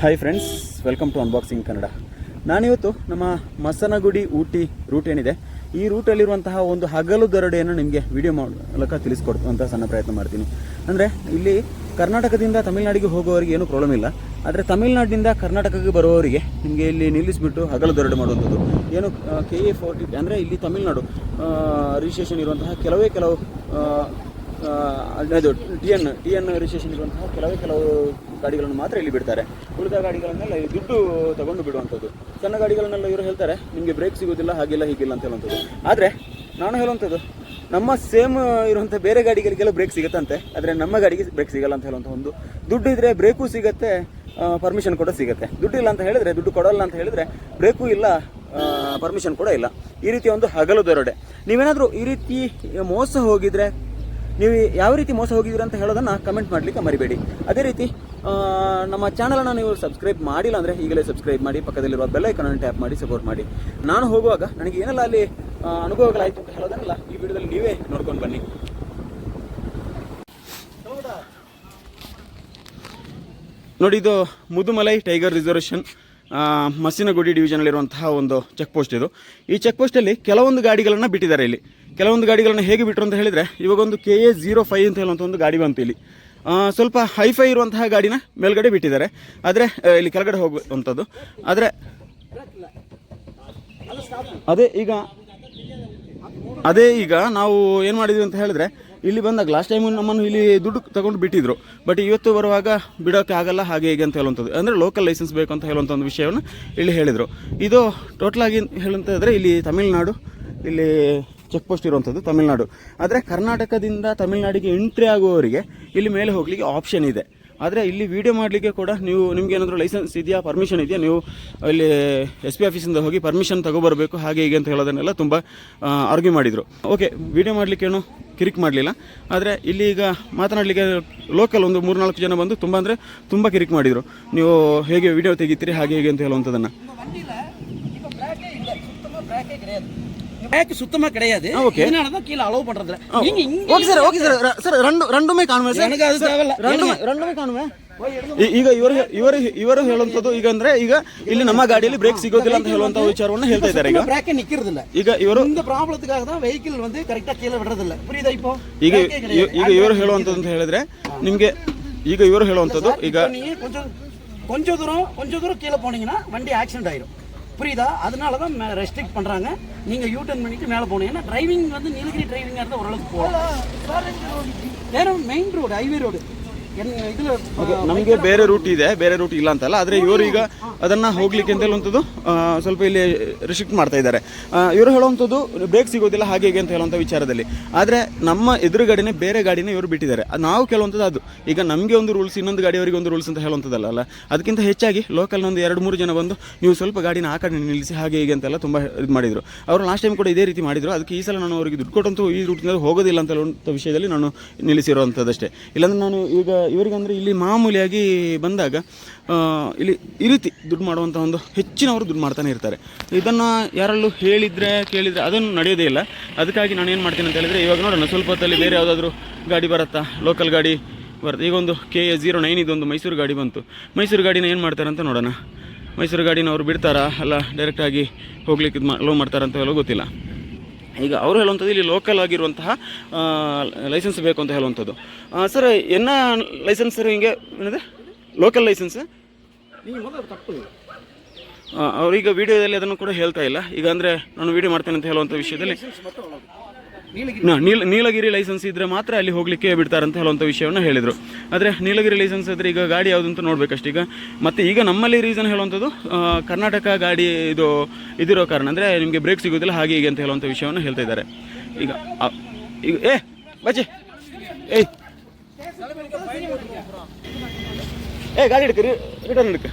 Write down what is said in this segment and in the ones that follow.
Hi friends welcome to unboxing Kannada ನಾನಿವತ್ತು ನಮ್ಮ ಮಸನಗುಡಿ Ooty root ಏನಿದೆ, ಈ ರೂಟಲ್ಲಿರುವಂತಹ ಒಂದು ಹಗಲು ದರಡೆಯನ್ನು ನಿಮಗೆ ವಿಡಿಯೋ ಮೂಲಕ ತಿಳಿಸ್ಕೊಡುವಂಥ ಸಣ್ಣ ಪ್ರಯತ್ನ ಮಾಡ್ತೀನಿ. ಅಂದರೆ ಇಲ್ಲಿ ಕರ್ನಾಟಕದಿಂದ ತಮಿಳುನಾಡಿಗೆ ಹೋಗೋವರಿಗೆ ಏನೂ ಪ್ರಾಬ್ಲಮ್ ಇಲ್ಲ, ಆದರೆ ತಮಿಳುನಾಡಿನಿಂದ ಕರ್ನಾಟಕಕ್ಕೆ ಬರುವವರಿಗೆ ನಿಮಗೆ ಇಲ್ಲಿ ನಿಲ್ಲಿಸಿಬಿಟ್ಟು ಹಗಲು ದರಡೆ ಮಾಡುವಂಥದ್ದು. ಏನು ಕೆ ಎ ಫೋರ್ಟಿ ಅಂದರೆ ಇಲ್ಲಿ ತಮಿಳುನಾಡು ರಿಜಿಸ್ಟ್ರೇಷನ್ ಇರುವಂತಹ ಕೆಲವೇ ಕೆಲವು ಅದು T N T N registration ಇರುವಂತಹ ಕೆಲವೇ ಕೆಲವು ಗಾಡಿಗಳನ್ನು ಮಾತ್ರ ಇಲ್ಲಿ ಬಿಡ್ತಾರೆ. ಉಳಿದ ಗಾಡಿಗಳನ್ನೆಲ್ಲ ದುಡ್ಡು ತಗೊಂಡು ಬಿಡುವಂಥದ್ದು. ಸಣ್ಣ ಗಾಡಿಗಳನ್ನೆಲ್ಲ ಇವರು ಹೇಳ್ತಾರೆ, ನಿಮಗೆ ಬ್ರೇಕ್ ಸಿಗೋದಿಲ್ಲ, ಹಾಗಿಲ್ಲ ಹೀಗಿಲ್ಲ ಅಂತ ಹೇಳುವಂಥದ್ದು. ಆದರೆ, ನಾನು ಹೇಳುವಂಥದ್ದು, ನಮ್ಮ ಸೇಮ್ ಇರುವಂಥ ಬೇರೆ ಗಾಡಿಗಳಿಗೆಲ್ಲ ಬ್ರೇಕ್ ಸಿಗುತ್ತಂತೆ. ಆದರೆ ನಮ್ಮ ಗಾಡಿಗೆ ಬ್ರೇಕ್ ಸಿಗಲ್ಲ ಅಂತ ಹೇಳುವಂಥ ಒಂದು ದುಡ್ಡು ಇದ್ದರೆ ಬ್ರೇಕು ಸಿಗುತ್ತೆ ಪರ್ಮಿಷನ್ ಕೂಡ ಸಿಗುತ್ತೆ. ದುಡ್ಡು ಇಲ್ಲ ಅಂತ ಹೇಳಿದ್ರೆ, ದುಡ್ಡು ಕೊಡೋಲ್ಲ ಅಂತ ಹೇಳಿದ್ರೆ ಬ್ರೇಕು ಇಲ್ಲ ಪರ್ಮಿಷನ್ ಕೂಡ ಇಲ್ಲ. ಈ ರೀತಿಯ ಒಂದು ಹಗಲು ದೊರಡೆ. ನೀವೇನಾದರೂ ಈ ರೀತಿ ಮೋಸ ಹೋಗಿದ್ರೆ ನೀವು ಯಾವ ರೀತಿ ಮೋಸ ಹೋಗಿದ್ದೀರಾ ಅಂತ ಹೇಳೋದನ್ನು ಕಮೆಂಟ್ ಮಾಡಲಿಕ್ಕೆ ಮರಿಬೇಡಿ. ಅದೇ ರೀತಿ ನಮ್ಮ ಚಾನಲನ್ನು ನೀವು ಸಬ್ಸ್ಕ್ರೈಬ್ ಮಾಡಿಲ್ಲ ಅಂದರೆ ಈಗಲೇ ಸಬ್ಸ್ಕ್ರೈಬ್ ಮಾಡಿ, ಪಕ್ಕದಲ್ಲಿರುವ ಬೆಲ್ ಐಕನನ್ನು ಟ್ಯಾಪ್ ಮಾಡಿ ಸಪೋರ್ಟ್ ಮಾಡಿ. ನಾನು ಹೋಗುವಾಗ ನನಗೆ ಏನೆಲ್ಲ ಅಲ್ಲಿ ಅನುಭವಗಳಾಯಿತು ಅಂತ ಹೇಳೋದನ್ನೆಲ್ಲ ಈ ವಿಡಿಯೋದಲ್ಲಿ ನೀವೇ ನೋಡ್ಕೊಂಡು ಬನ್ನಿ. ನೋಡಿ ಇದು ಮುದುಮಲೈ ಟೈಗರ್ ರಿಸರ್ವೇಷನ್ ಮಸಿನಗುಡಿ ಡಿವಿಷನಲ್ಲಿರುವಂತಹ ಒಂದು ಚೆಕ್ ಪೋಸ್ಟ್ ಇದು. ಈ ಚೆಕ್ ಪೋಸ್ಟಲ್ಲಿ ಕೆಲವೊಂದು ಗಾಡಿಗಳನ್ನು ಬಿಟ್ಟಿದ್ದಾರೆ ಇಲ್ಲಿ. ಕೆಲವೊಂದು ಗಾಡಿಗಳನ್ನು ಹೇಗೆ ಬಿಟ್ಟರು ಅಂತ ಹೇಳಿದರೆ ಇವಾಗ ಒಂದು ಕೆ ಎ ಜೀರೋ ಫೈವ್ ಅಂತ ಹೇಳುವಂಥ ಒಂದು ಗಾಡಿ ಬಂತು ಇಲ್ಲಿ. ಸ್ವಲ್ಪ ಹೈಫೈ ಇರುವಂತಹ ಗಾಡಿನ ಮೇಲ್ಗಡೆ ಬಿಟ್ಟಿದ್ದಾರೆ. ಆದರೆ ಇಲ್ಲಿ ಕೆಳಗಡೆ ಹೋಗುವಂಥದ್ದು. ಆದರೆ, ಅದೇ ಈಗ ಅದೇ ಈಗ ನಾವು ಏನು ಮಾಡಿದ್ವಿ ಅಂತ ಹೇಳಿದ್ರೆ ಇಲ್ಲಿ ಬಂದಾಗ ಲಾಸ್ಟ್ ಟೈಮ್ ನಮ್ಮನ್ನು ಇಲ್ಲಿ ದುಡ್ಡು ತಗೊಂಡು ಬಿಟ್ಟಿದ್ರು. ಬಟ್ ಇವತ್ತು ಬರುವಾಗ ಬಿಡೋಕೆ ಆಗಲ್ಲ, ಹಾಗೆ ಹೀಗೆ ಅಂತ ಹೇಳುವಂಥದ್ದು. ಅಂದರೆ ಲೋಕಲ್ ಲೈಸೆನ್ಸ್ ಬೇಕು ಅಂತ ಹೇಳುವಂಥ ಒಂದು ವಿಷಯವನ್ನು ಇಲ್ಲಿ ಹೇಳಿದರು. ಇದು ಟೋಟಲ್ ಆಗಿ ಹೇಳುವಂಥದ್ರೆ ಇಲ್ಲಿ ತಮಿಳುನಾಡು, ಇಲ್ಲಿ ಚೆಕ್ ಪೋಸ್ಟ್ ಇರುವಂಥದ್ದು ತಮಿಳುನಾಡು. ಆದರೆ ಕರ್ನಾಟಕದಿಂದ ತಮಿಳುನಾಡಿಗೆ ಎಂಟ್ರಿ ಆಗುವವರಿಗೆ ಇಲ್ಲಿ ಮೇಲೆ ಹೋಗಲಿಕ್ಕೆ ಆಪ್ಷನ್ ಇದೆ. ಆದರೆ ಇಲ್ಲಿ ವೀಡಿಯೋ ಮಾಡಲಿಕ್ಕೆ ಕೂಡ ನೀವು ನಿಮ್ಗೆ ಏನಾದರೂ ಲೈಸೆನ್ಸ್ ಇದೆಯಾ ಪರ್ಮಿಷನ್ ಇದೆಯಾ? ನೀವು ಇಲ್ಲಿ ಎಸ್ ಪಿ ಆಫೀಸಿಂದ ಹೋಗಿ ಪರ್ಮಿಷನ್ ತಗೋಬರಬೇಕು, ಹಾಗೆ ಹೀಗೆ ಅಂತ ಹೇಳೋದನ್ನೆಲ್ಲ ತುಂಬ ಆರ್ಗ್ಯೂ ಮಾಡಿದರು. ಓಕೆ ವೀಡಿಯೋ ಮಾಡಲಿಕ್ಕೆ ಏನು ಕಿರಿಕ್ ಮಾಡಲಿಲ್ಲ. ಆದರೆ ಇಲ್ಲಿ ಈಗ ಮಾತನಾಡಲಿಕ್ಕೆ ಲೋಕಲ್ ಒಂದು ಮೂರ್ನಾಲ್ಕು ಜನ ಬಂದು ತುಂಬ ಅಂದರೆ ತುಂಬ ಕಿರಿಕ್ ಮಾಡಿದರು. ನೀವು ಹೇಗೆ ವಿಡಿಯೋ ತೆಗಿತೀರಿ, ಹಾಗೆ ಹೇಗೆ ಅಂತ ಹೇಳುವಂಥದ್ದನ್ನು? வண்டியில இப்ப பிரேக்கே இல்ல சுத்தமா பிரேக்கே கிடையாது பிரேக் சுத்தமா கிடையாது ஆ, okay. இதனாலதான் கீழே அலோவ் பண்றதுல நீங்க இங்க okay sir okay sir sir ರಂಡು ರಂಡುಮೇ ಕಾಣುವೆ ಸರ್ எனக்கு அது தேவையில்ல ರಂಡುಮೇ ರಂಡುಮೇ ಕಾಣುವೆ ಈ- ಈಗ ಇವರು ಇವರು ಇವರು ಹೇಳುವಂಥದ್ದು ಈಗ ಅಂದ್ರೆ ಈಗ ಇಲ್ಲಿ ನಮ್ಮ ಗಾಡಿಯಲ್ಲಿ ಬ್ರೇಕ್ ಸಿಗೋದಿಲ್ಲ ಅಂತ ಹೇಳುವಂತ ವಿಚಾರವನ್ನು ಹೇಳ್ತಾ ಇದ್ದಾರೆ ಈಗ பிரேக்கே நிக்கிறது இல்ல ಈಗ ಇವರು இந்த ப்ராப்ளத்துக்காக தான் வெஹிக்கிள் வந்து கரெக்டா கீழே விடுறது இல்ல புரியுதா இப்போ ಈಗ பிரேக்கே கிடையாது. ಈಗ ಇವರು ಹೇಳುವಂಥದ್ದು ಅಂತ ಹೇಳಿದ್ರೆ ನಿಮಗೆ ಈಗ ಇವರು ಹೇಳುವಂಥದ್ದು ಈಗ இப்போ நீங்க கொஞ்சம் கொஞ்சம் தூரம் கொஞ்சம் தூரம் கீழே போனீங்கன்னா வண்டி ஆக்சிடென்ட் ஆயிரும் புரியுதா? அதனால தான் ரெஸ்ட்ரிக்ட் பண்றாங்க. நீங்க யூ டர்ன் பண்ணிட்டு மேலே போனீங்கன்னா டிரைவிங் வந்து நீலகிரி டிரைவிங்காக இருந்தால் ஓரளவுக்கு போகலாம். வேற மெயின் ரோடு ஹைவே ரோடு ನಮಗೆ ಬೇರೆ ರೂಟ್ ಇದೆ, ಬೇರೆ ರೂಟ್ ಇಲ್ಲ ಅಂತಲ್ಲ, ಆದರೆ ಇವರು ಈಗ ಅದನ್ನು ಹೋಗ್ಲಿಕ್ಕೆ ಅಂತ ಹೇಳುವಂಥದ್ದು ಸ್ವಲ್ಪ ಇಲ್ಲಿ ರಿಸ್ಟ್ರಿಕ್ಟ್ ಮಾಡ್ತಾ ಇದ್ದಾರೆ. ಇವರು ಹೇಳುವಂಥದ್ದು ಬ್ರೇಕ್ ಸಿಗೋದಿಲ್ಲ, ಹಾಗೆ ಹೀಗೆ ಅಂತ ಹೇಳುವಂಥ ವಿಚಾರದಲ್ಲಿ. ಆದರೆ ನಮ್ಮ ಎದುರುಗಡೆನೇ ಬೇರೆ ಗಾಡಿನೇ ಇವರು ಬಿಟ್ಟಿದ್ದಾರೆ. ನಾವು ಕೇಳುವಂಥದ್ದು ಅದು. ಈಗ ನಮಗೆ ಒಂದು ರೂಲ್ಸ್ ಇನ್ನೊಂದು ಗಾಡಿಯವರಿಗೆ ಒಂದು ರೂಲ್ಸ್ ಅಂತ ಹೇಳುವಂಥದ್ದಲ್ಲ ಅಲ್ಲ ಅದಕ್ಕಿಂತ ಹೆಚ್ಚಾಗಿ ಲೋಕಲ್ನ ಒಂದು ಎರಡು ಮೂರು ಜನ ಬಂದು ನೀವು ಸ್ವಲ್ಪ ಗಾಡಿನ ಆ ಕಡೆ ನಿಲ್ಲಿಸಿ, ಹಾಗೆ ಹೀಗೆ ಅಂತೆಲ್ಲ ತುಂಬ ಇದು ಮಾಡಿದರು. ಅವರು ಲಾಸ್ಟ್ ಟೈಮ್ ಕೂಡ ಇದೇ ರೀತಿ ಮಾಡಿದರು. ಅದಕ್ಕೆ ಈ ಸಲ ನಾನು ಅವರಿಗೆ ದುಡ್ಡು ಕೊಟ್ಟಂತೂ ಈ ರೂಟಿನಲ್ಲಿ ಹೋಗೋದಿಲ್ಲ ಅಂತ ಹೇಳುವಂಥ ವಿಷಯದಲ್ಲಿ ನಾನು ನಿಲ್ಲಿಸಿರುವಂಥದ್ದಷ್ಟೇ. ಇಲ್ಲಾಂದ್ರೆ ನಾನು ಈಗ ಇವರಿಗೆ ಅಂದರೆ ಇಲ್ಲಿ ಮಾಮೂಲಿಯಾಗಿ ಬಂದಾಗ ಇಲ್ಲಿ ಈ ರೀತಿ ದುಡ್ಡು ಮಾಡುವಂಥ ಒಂದು ಹೆಚ್ಚಿನವರು ದುಡ್ಡು ಮಾಡ್ತಾನೆ ಇರ್ತಾರೆ. ಇದನ್ನು ಯಾರಲ್ಲೂ ಹೇಳಿದರೆ ಕೇಳಿದರೆ ಅದನ್ನು ನಡೆಯೋದೇ ಇಲ್ಲ. ಅದಕ್ಕಾಗಿ ನಾನು ಏನು ಮಾಡ್ತೀನಿ ಅಂತ ಹೇಳಿದರೆ, ಇವಾಗ ನೋಡೋಣ, ಸ್ವಲ್ಪ ಹೊತ್ತಲ್ಲಿ ಬೇರೆ ಯಾವುದಾದ್ರೂ ಗಾಡಿ ಬರುತ್ತಾ? ಲೋಕಲ್ ಗಾಡಿ ಬರುತ್ತೆ. ಈಗ ಒಂದು ಕೆ ಎ ಜೀರೋ ನೈನ್ ಇದೊಂದು ಮೈಸೂರು ಗಾಡಿ ಬಂತು. ಮೈಸೂರು ಗಾಡಿನ ಏನು ಮಾಡ್ತಾರೆ ಅಂತ ನೋಡೋಣ. ಮೈಸೂರು ಗಾಡಿನ ಅವ್ರು ಬಿಡ್ತಾರಾ? ಅಲ್ಲ ಡೈರೆಕ್ಟಾಗಿ ಹೋಗ್ಲಿಕ್ಕೆ ಇದು ಲೋ ಮಾಡ್ತಾರಂತ ಗೊತ್ತಿಲ್ಲ. ಈಗ ಅವರು ಹೇಳುವಂಥದ್ದು ಇಲ್ಲಿ ಲೋಕಲ್ ಆಗಿರುವಂತಹ ಲೈಸೆನ್ಸ್ ಬೇಕು ಅಂತ ಹೇಳುವಂಥದ್ದು. ಸರ್ ಎನ್ನ ಲೈಸೆನ್ಸ್ ಸರ್ ಹಿಂಗೆ ಏನಿದೆ? ಲೋಕಲ್ ಲೈಸೆನ್ಸ್ ಅವ್ರೀಗ ವಿಡಿಯೋದಲ್ಲಿ ಅದನ್ನು ಕೂಡ ಹೇಳ್ತಾ ಇಲ್ಲ. ಈಗ ಅಂದರೆ ನಾನು ವೀಡಿಯೋ ಮಾಡ್ತೇನೆ ಅಂತ ಹೇಳುವಂಥ ವಿಷಯದಲ್ಲಿ ನೀಲ ನೀಲಗಿರಿ ಲೈಸೆನ್ಸ್ ಇದ್ರೆ ಮಾತ್ರ ಅಲ್ಲಿ ಹೋಗಲಿಕ್ಕೆ ಅಂತ ಹೇಳುವಂಥ ವಿಷಯವನ್ನು ಹೇಳಿದರು. ಆದರೆ ನೀಲಗಿರಿ ಲೈಸೆನ್ಸ್ ಆದರೆ ಈಗ ಗಾಡಿ ಯಾವ್ದು ಅಂತ ನೋಡಬೇಕಷ್ಟೆ. ಈಗ ಮತ್ತು ಈಗ ನಮ್ಮಲ್ಲಿ ರೀಸನ್ ಹೇಳುವಂಥದ್ದು ಕರ್ನಾಟಕ ಗಾಡಿ ಇದು ಇದಿರೋ ಕಾರಣ. ಅಂದರೆ ನಿಮಗೆ ಬ್ರೇಕ್ ಸಿಗೋದಿಲ್ಲ ಹಾಗೆ ಹೀಗೆ ಅಂತ ಹೇಳುವಂಥ ವಿಷಯವನ್ನು ಹೇಳ್ತಾ ಇದ್ದಾರೆ. ಈಗ ಈಗ ಏ ಬಚ್ಚಿ. ಏಯ್. ಏ ಗಾಡಿ ಹಿಡ್ಕ ರಿಟರ್ನ್ ಹಿಡ್ಕ.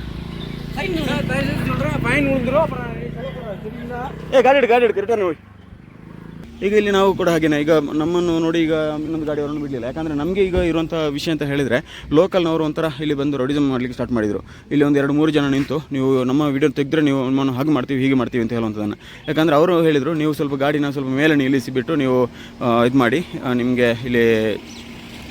ಏ ಗಾಡಿ ಹಿಡ್ಕ ಗಾಡಿ ಹಿಡ್ಕ ರಿಟರ್ನ್ ಹೋಗಿ. ಈಗ ಇಲ್ಲಿ ನಾವು ಕೂಡ ಹಾಗೇನೆ, ಈಗ ನಮ್ಮನ್ನು ನೋಡಿ ಈಗ ಇನ್ನೊಂದು ಗಾಡಿಯವರನ್ನು ಬಿಡಲಿಲ್ಲ. ಯಾಕಂದರೆ ನಮಗೆ ಈಗ ಇರುವಂಥ ವಿಷಯ ಅಂತ ಹೇಳಿದರೆ ಲೋಕಲ್ನವರು ಒಂಥರ ಇಲ್ಲಿ ಬಂದು ರೌಡಿಸಮ್ ಮಾಡಲಿಕ್ಕೆ ಸ್ಟಾರ್ಟ್ ಮಾಡಿದರು. ಇಲ್ಲಿ ಒಂದು ಎರಡು ಮೂರು ಜನ ನಿಂತು, ನೀವು ನಮ್ಮ ವಿಡಿಯೋ ತೆಗೆದ್ರೆ ನೀವು ನಮ್ಮನ್ನು ಹಾಗೆ ಮಾಡ್ತೀವಿ, ಹೀಗೆ ಮಾಡ್ತೀವಿ ಅಂತ ಹೇಳುವಂಥದ್ದನ್ನು. ಯಾಕಂದರೆ ಅವರು ಹೇಳಿದರು, ನೀವು ಸ್ವಲ್ಪ ಗಾಡಿನ ಸ್ವಲ್ಪ ಮೇಲೆ ನಿಲ್ಲಿಸಿಬಿಟ್ಟು ನೀವು ಇದು ಮಾಡಿ ನಿಮಗೆ ಇಲ್ಲಿ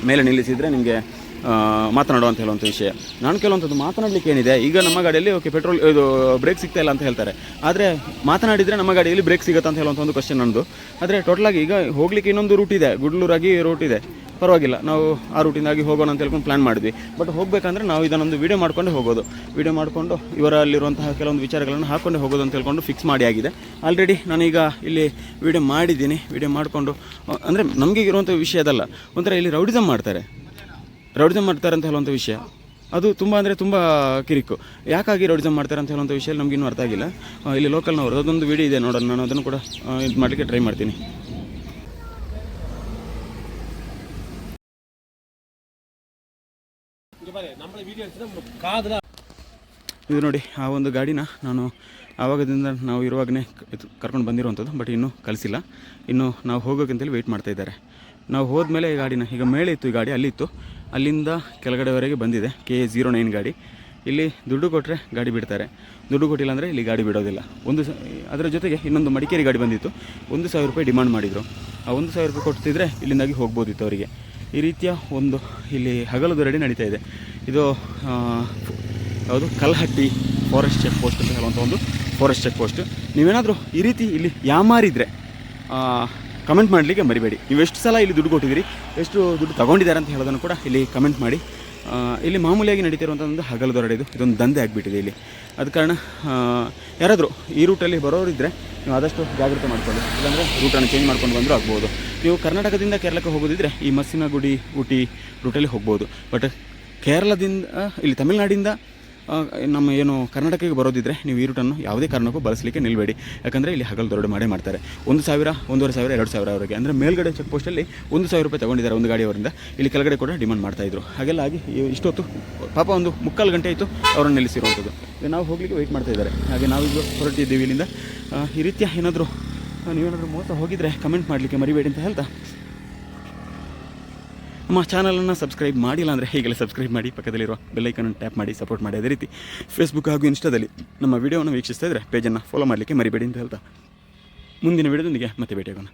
ಮೇಲೆ ನಿಲ್ಲಿಸಿದರೆ ನಿಮಗೆ ಆ, ಮಾತನಾಡುವಂತ ಹೇಳುವಂಥ ವಿಷಯ. ನಾನು ಕೇಳುವಂಥದ್ದು ಮಾತನಾಡಲಿಕ್ಕೆ ಏನಿದೆ? ಈಗ ನಮ್ಮ ಗಾಡಿಯಲ್ಲಿ ಓಕೆ ಪೆಟ್ರೋಲ್ ಇದು ಬ್ರೇಕ್ ಸಿಗ್ತಾ ಇಲ್ಲ ಅಂತ ಹೇಳ್ತಾರೆ. ಆದರೆ ಮಾತನಾಡಿದರೆ ನಮ್ಮ ಗಾಡಿಯಲ್ಲಿ ಬ್ರೇಕ್ ಸಿಗುತ್ತೆ ಅಂತ ಹೇಳುವಂಥ ಒಂದು ಕ್ವಶನ್ ನನ್ನದು. ಆದರೆ ಟೋಟಲಾಗಿ ಈಗ ಹೋಗ್ಲಿಕ್ಕೆ ಇನ್ನೊಂದು ರೂಟ್ ಇದೆ. ಗುಡ್ಲೂರಾಗಿ ರೂಟ್ ಇದೆ. ಪರವಾಗಿಲ್ಲ ನಾವು ಆ ರೂಟಿಂದಾಗಿ ಹೋಗೋಣ ಅಂತ ಹೇಳ್ಕೊಂಡು ಪ್ಲ್ಯಾನ್ ಮಾಡಿದ್ವಿ. ಬಟ್ ಹೋಗಬೇಕಂದ್ರೆ ನಾವು ಇದನ್ನೊಂದು ವಿಡಿಯೋ ಮಾಡ್ಕೊಂಡು ಹೋಗೋದು. ವಿಡಿಯೋ ಮಾಡಿಕೊಂಡು ಇವರಲ್ಲಿರುವಂತಹ ಕೆಲವೊಂದು ವಿಚಾರಗಳನ್ನು ಹಾಕ್ಕೊಂಡೇ ಹೋಗೋದು ಅಂತ ಹೇಳ್ಕೊಂಡು ಫಿಕ್ಸ್ ಮಾಡಿ ಆಗಿದೆ. ಆಲ್ರೆಡಿ ನಾನೀಗ ಇಲ್ಲಿ ವಿಡಿಯೋ ಮಾಡಿದ್ದೀನಿ. ವಿಡಿಯೋ ಮಾಡಿಕೊಂಡು ಅಂದರೆ ನಮಗೆ ಇರುವಂಥ ವಿಷಯದಲ್ಲ ಒಂಥರ ಇಲ್ಲಿ ರೌಡಿಸಮ್ ಮಾಡ್ತಾರೆ. ರೌಡಿಸಮ್ ಮಾಡ್ತಾರೆ ಅಂತ ಹೇಳುವಂಥ ವಿಷಯ. ಅದು ತುಂಬ ಅಂದರೆ ತುಂಬ ಕಿರಿಕು. ಯಾಕಾಗಿ ರೌಡಿಸಮ್ ಮಾಡ್ತಾರೆ ಅಂತ ಹೇಳುವಂಥ ವಿಷಯ ನಮಗಿನ್ನೂ ಅರ್ಥ ಆಗಿಲ್ಲ. ಇಲ್ಲಿ ಲೋಕಲ್ನವರು, ಅದೊಂದು ವಿಡಿಯೋ ಇದೆ ನೋಡೋಣ, ನಾನು ಅದನ್ನು ಕೂಡ ಇದು ಮಾಡಲಿಕ್ಕೆ ಟ್ರೈ ಮಾಡ್ತೀನಿ. ಇದು ನೋಡಿ, ಆ ಒಂದು ಗಾಡಿನ ನಾನು ಆವಾಗದಿಂದ ನಾವು ಇರುವಾಗಲೇ ಕರ್ಕೊಂಡು ಬಂದಿರುವಂಥದ್ದು, ಬಟ್ ಇನ್ನೂ ಕಲಿಸಿಲ್ಲ. ಇನ್ನು ನಾವು ಹೋಗೋಕ್ಕಂತೇಳಿ ವೆಯ್ಟ್ ಮಾಡ್ತಾ ಇದ್ದಾರೆ. ನಾವು ಹೋದ್ಮೇಲೆ ಈ ಗಾಡಿನ, ಈಗ ಮೇಲೆ ಇತ್ತು ಈ ಗಾಡಿ, ಅಲ್ಲಿತ್ತು. ಅಲ್ಲಿಂದ ಕೆಳಗಡೆವರೆಗೆ ಬಂದಿದೆ ಕೆ ಎ ಜೀರೋ ನೈನ್ ಗಾಡಿ. ಇಲ್ಲಿ ದುಡ್ಡು ಕೊಟ್ಟರೆ ಗಾಡಿ ಬಿಡ್ತಾರೆ. ದುಡ್ಡು ಕೊಟ್ಟಿಲ್ಲ ಅಂದರೆ ಇಲ್ಲಿ ಗಾಡಿ ಬಿಡೋದಿಲ್ಲ. ಒಂದು ಸ ಅದರ ಜೊತೆಗೆ ಇನ್ನೊಂದು ಮಡಿಕೇರಿ ಗಾಡಿ ಬಂದಿತ್ತು. ಒಂದು ಸಾವಿರ ರೂಪಾಯಿ ಡಿಮಾಂಡ್ ಮಾಡಿದರು. ಆ ಒಂದು ಸಾವಿರ ರೂಪಾಯಿ ಕೊಡ್ತಿದ್ರೆ ಇಲ್ಲಿಂದಾಗಿ ಹೋಗ್ಬೋದಿತ್ತು ಅವರಿಗೆ. ಈ ರೀತಿಯ ಒಂದು ಇಲ್ಲಿ ಹಗಲು ದೊರಡಿ ನಡೀತಾ ಇದೆ. ಇದು ಯಾವುದು? ಕಲ್ಹಟ್ಟಿ ಫಾರೆಸ್ಟ್ ಚೆಕ್ ಪೋಸ್ಟ್ ಅಂತ ಹೇಳುವಂಥ ಒಂದು ಫಾರೆಸ್ಟ್ ಚೆಕ್ ಪೋಸ್ಟ್ ನೀವೇನಾದರೂ ಈ ರೀತಿ ಇಲ್ಲಿ ಯಾಮಾರಿದ್ರೆ ಕಮೆಂಟ್ ಮಾಡಲಿಕ್ಕೆ ಮರಿಬೇಡಿ. ನೀವು ಎಷ್ಟು ಸಲ ಇಲ್ಲಿ ದುಡ್ಡು ಕೊಟ್ಟಿದ್ದೀರಿ? ಎಷ್ಟು ದುಡ್ಡು ತೊಗೊಂಡಿದ್ದಾರೆ ಅಂತ ಹೇಳೋದನ್ನು ಕೂಡ ಇಲ್ಲಿ ಕಮೆಂಟ್ ಮಾಡಿ. ಇಲ್ಲಿ ಮಾಮೂಲಿಯಾಗಿ ನಡೀತಿರುವಂಥ ಒಂದು ಹಗಲು ದೊರಡಿದು ಇದೊಂದು ದಂಧೆ ಆಗಿಬಿಟ್ಟಿದೆ ಇಲ್ಲಿ. ಅದ ಕಾರಣ ಯಾರಾದರೂ ಈ ರೂಟಲ್ಲಿ ಬರೋರಿದ್ದರೆ ನೀವು ಆದಷ್ಟು ಜಾಗ್ರತೆ ಮಾಡ್ಕೊಳ್ಳಿ. ಇಲ್ಲಾಂದರೆ ರೂಟನ್ನು ಚೇಂಜ್ ಮಾಡ್ಕೊಂಡು ಬಂದರೂ ಆಗ್ಬೋದು. ನೀವು ಕರ್ನಾಟಕದಿಂದ ಕೇರಳಕ್ಕೆ ಹೋಗೋದಿದ್ದರೆ ಈ ಮಸ್ಸಿನಗುಡಿ ಊಟಿ ರೂಟಲ್ಲಿ ಹೋಗ್ಬೋದು. ಬಟ್ ಕೇರಳದಿಂದ, ಇಲ್ಲಿ ತಮಿಳುನಾಡಿಂದ ನಮ್ಮ ಏನು ಕರ್ನಾಟಕಕ್ಕೆ ಬರೋದಿದ್ರೆ ನೀವು ಈ ರೂಟನ್ನು ಯಾವುದೇ ಕಾರಣಕ್ಕೂ ಬಳಸಲಿಕ್ಕೆ ನಿಲ್ಲಬೇಡಿ ಯಾಕಂದರೆ ಇಲ್ಲಿ ಹಗಲು ದೊರಡು ಮಾಡೇ ಮಾಡ್ತಾರೆ. ಒಂದು ಸಾವಿರ, ಒಂದೂವರೆ ಸಾವಿರ, ಎರಡು ಸಾವಿರವರೆಗೆ ಅಂದರೆ ಮೇಲ್ಗಡೆ ಚೆಕ್ ಪೋಸ್ಟಲ್ಲಿ ಒಂದು ಸಾವಿರ ರೂಪಾಯಿ ತಗೊಂಡಿದ್ದಾರೆ ಒಂದು ಗಾಡಿಯವರಿಂದ. ಇಲ್ಲಿ ಕೆಳಗಡೆ ಕೂಡ ಡಿಮಾಂಡ್ ಮಾಡ್ತಾಯಿದ್ರು ಹಾಗೆಲ್ಲ ಆಗಿ ಇಷ್ಟೊತ್ತು ಪಾಪ ಒಂದು ಮುಕ್ಕಾಲು ಗಂಟೆ ಆಯಿತು ಅವರನ್ನು ನಿಲ್ಲಿಸಿರುವಂಥದ್ದು. ಈಗ ನಾವು ಹೋಗಲಿಕ್ಕೆ ವೆಯ್ಟ್ ಮಾಡ್ತಾ ಇದ್ದಾರೆ. ಹಾಗೆ ನಾವೀಗ ಹೊರಟಿದ್ದೀವಿ ಇಲ್ಲಿಂದ. ಈ ರೀತಿಯ ಏನಾದರೂ ನೀವೇನಾದರೂ ಮೋಸ ಹೋಗಿದರೆ ಕಮೆಂಟ್ ಮಾಡಲಿಕ್ಕೆ ಮರಿಬೇಡಿ ಅಂತ ಹೇಳ್ತಾ ನಮ್ಮ ಚಾನಲನ್ನು ಸಬ್ಸ್ಕ್ರೈಬ್ ಮಾಡಿಲ್ಲ ಅಂದರೆ ಹೀಗೆಲ್ಲ ಸಬ್ಸ್ಕ್ರೈಬ್ ಮಾಡಿ, ಪಕ್ಕದಲ್ಲಿರುವ ಬೆಲ್ಲೈಕನ್ನು ಟ್ಯಾಪ್ ಮಾಡಿ ಸಪೋರ್ಟ್ ಮಾಡಿ ಅದೇ ರೀತಿ ಫೇಸ್ಬುಕ್ ಹಾಗೂ ಇನ್ಸ್ಟಾದಲ್ಲಿ ನಮ್ಮ ವಿಡಿಯೋವನ್ನು ವೀಕ್ಷಿಸ್ತಾ ಇದ್ದರೆ ಪೇಜನ್ನು ಫಾಲೋ ಮಾಡಲಿಕ್ಕೆ ಮರಿಬೇಡಿ ಅಂತ ಹೇಳ್ತಾ ಮುಂದಿನ ವಿಡಿಯೋದೊಂದಿಗೆ ಮತ್ತೆ ಭೇಟಿಯಾಗೋಣ.